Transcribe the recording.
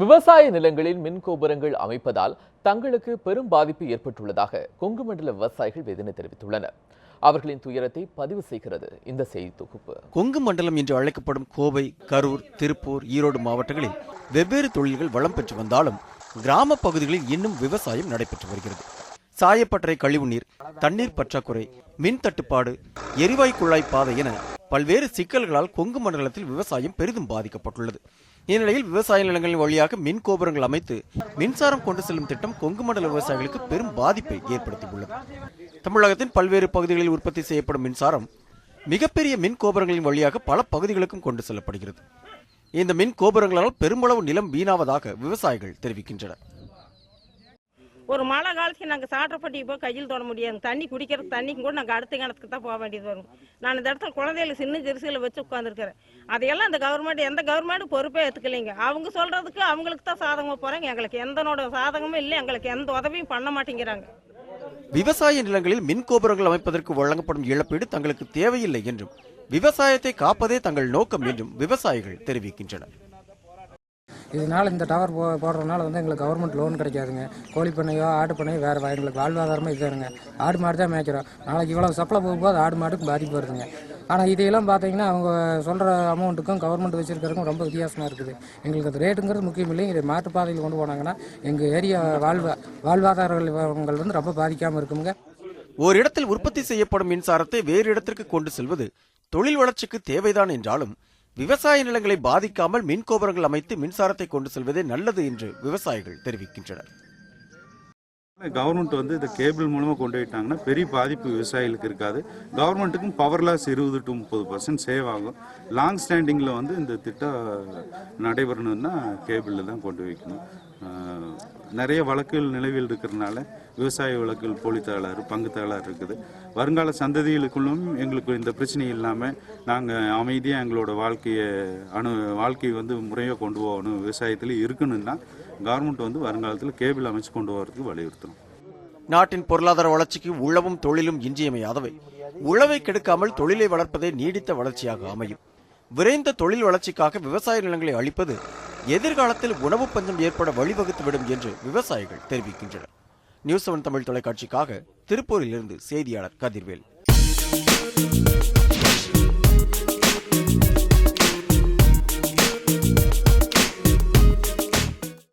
விவசாய நிலங்களில் மின் கோபுரங்கள் அமைப்பதால் தங்களுக்கு பெரும் பாதிப்பு ஏற்பட்டுள்ளதாக கொங்கு மண்டல விவசாயிகள் வேதனை தெரிவித்துள்ளனர். அவர்களின் துயரத்தை பதிவு செய்கிறது இந்த செய்தி தொகுப்பு. கொங்கு மண்டலம் என்று அழைக்கப்படும் கோவை கரூர் திருப்பூர் ஈரோடு மாவட்டங்களில் வெவ்வேறு தொழில்கள் வளம் பெற்று வந்தாலும் கிராம பகுதிகளில் இன்னும் விவசாயம் நடைபெற்று வருகிறது. சாயப்பட்டறை கழிவுநீர் தண்ணீர் பற்றாக்குறை மின் தட்டுப்பாடு எரிவாயு குழாய் பாதை என பல்வேறு சிக்கல்களால் கொங்கு மண்டலத்தில் விவசாயம் பெரிதும் பாதிக்கப்பட்டுள்ளது. இந்நிலையில் விவசாய நிலங்களின் வழியாக மின் கோபுரங்கள் அமைத்து மின்சாரம் கொண்டு செல்லும் திட்டம் கொங்கு மண்டல விவசாயிகளுக்கு பெரும் பாதிப்பை ஏற்படுத்தியுள்ளது. தமிழகத்தின் பல்வேறு பகுதிகளில் உற்பத்தி செய்யப்படும் மின்சாரம் மிகப்பெரிய மின் கோபுரங்களின் வழியாக பல பகுதிகளுக்கும் கொண்டு செல்லப்படுகிறது. இந்த மின் கோபுரங்களால் பெருமளவு நிலம் வீணாவதாக விவசாயிகள் தெரிவிக்கின்றனர். ஒரு மழை காலத்துக்கு நாங்கள் சாட்டப்பட்டி போய் கையில் தொட முடியாது. தண்ணி குடிக்கிற தண்ணிக்கும் கூட நாங்கள் அடுத்த கிணத்துக்கு தான் போக வேண்டியது வரும். நான் இந்த இடத்துல குழந்தைகளுக்கு சின்ன ஜெருசியில் வச்சு உட்காந்துருக்கிறேன் அதையெல்லாம் இந்த கவர்மெண்ட் எந்த கவர்மெண்ட்டும் பொறுப்பே எடுத்துக்கலைங்க அவங்க சொல்கிறதுக்கு அவங்களுக்கு தான் சாதகமாக போகிறாங்க எங்களுக்கு எந்தனோட சாதகமும் இல்லை. எங்களுக்கு எந்த உதவியும் பண்ண மாட்டேங்கிறாங்க. விவசாய நிலங்களில் மின் கோபுரங்கள் அமைப்பதற்கு வழங்கப்படும் இழப்பீடு தங்களுக்கு தேவையில்லை என்றும் விவசாயத்தை காப்பதே தங்கள் நோக்கம் என்றும் விவசாயிகள் தெரிவிக்கின்றனர். இதனால் இந்த டவர் போ போடுறதுனால வந்து எங்களுக்கு கவர்மெண்ட் லோன் கிடைக்காதுங்க. கோழி பண்ணையோ ஆடு பண்ணையோ வேறு எங்களுக்கு வாழ்வாதாரமாக இதுதானுங்க. ஆடு மாடு தான் மேய்க்கிறோம். நாளைக்கு இவ்வளோ சப்ளை போகும்போது ஆடு மாடுக்கு பாதிப்பு வருதுங்க. ஆனால் இதையெல்லாம் பார்த்தீங்கன்னா அவங்க சொல்கிற அமௌண்ட்டுக்கும் கவர்மெண்ட் வச்சுருக்கிறதுக்கும் ரொம்ப வித்தியாசமாக இருக்குது. எங்களுக்கு அது ரேட்டுங்கிறது முக்கியம் இல்லை இதை மாற்றுப்பாதையில் கொண்டு போனாங்கன்னா எங்கள் ஏரியா வாழ்வா வாழ்வாதாரங்கள் வந்து ரொம்ப பாதிக்காமல் இருக்குங்க. ஒரு இடத்தில் உற்பத்தி செய்யப்படும் மின்சாரத்தை வேறு இடத்திற்கு கொண்டு செல்வது தொழில் வளர்ச்சிக்கு தேவைதான் என்றாலும் விவசாய நிலங்களை பாதிக்காமல் மின் கோபுரங்கள் அமைத்து மின்சாரத்தை கொண்டு செல்வதே நல்லது என்று விவசாயிகள் தெரிவிக்கின்றனர். கவர்மெண்ட் வந்து இந்த கேபிள் மூலமாக கொண்டு போயிட்டாங்கன்னா பெரிய பாதிப்பு விவசாயிகளுக்கு இருக்காது. கவர்மெண்ட்டுக்கும் பவர் லாஸ் இருபது டு முப்பது பர்சன்ட் சேவ் ஆகும். லாங் ஸ்டாண்டிங்கில் வந்து இந்த திட்டம் நடைபெறணும்னா கேபிளில் தான் கொண்டு வைக்கணும். நிறைய வழக்குகள் நிலவில் இருக்கிறதுனால விவசாய வழக்குகள் போலி தகராறு பங்கு தகராறு இருக்குது. வருங்கால சந்ததிகளுக்குள்ளும் எங்களுக்கு இந்த பிரச்சனை இல்லாமல் நாங்கள் அமைதியாக எங்களோட வாழ்க்கையை அணு வாழ்க்கையை வந்து முறையாக கொண்டு போகணும் விவசாயத்தில் இருக்கணும்னா கவர்மெண்ட் வந்து வருங்காலத்தில் கேபிள் அமைச்சு கொண்டு போகிறதுக்கு வலியுறுத்தணும் நாட்டின் பொருளாதார வளர்ச்சிக்கு உழவும் தொழிலும் இன்றியமையாதவை. உழவை கெடுக்காமல் தொழிலை வளர்ப்பதே நீடித்த வளர்ச்சியாக அமையும். விரைந்த தொழில் வளர்ச்சிக்காக விவசாய நிலங்களை அளிப்பது எதிர்காலத்தில் உணவு பஞ்சம் ஏற்பட வழிவகுத்துவிடும் என்று விவசாயிகள் தெரிவிக்கின்றனர். நியூஸ் செவன் தமிழ் தொலைக்காட்சிக்காக திருப்பூரில் இருந்து செய்தியாளர் கதிர்வேல்.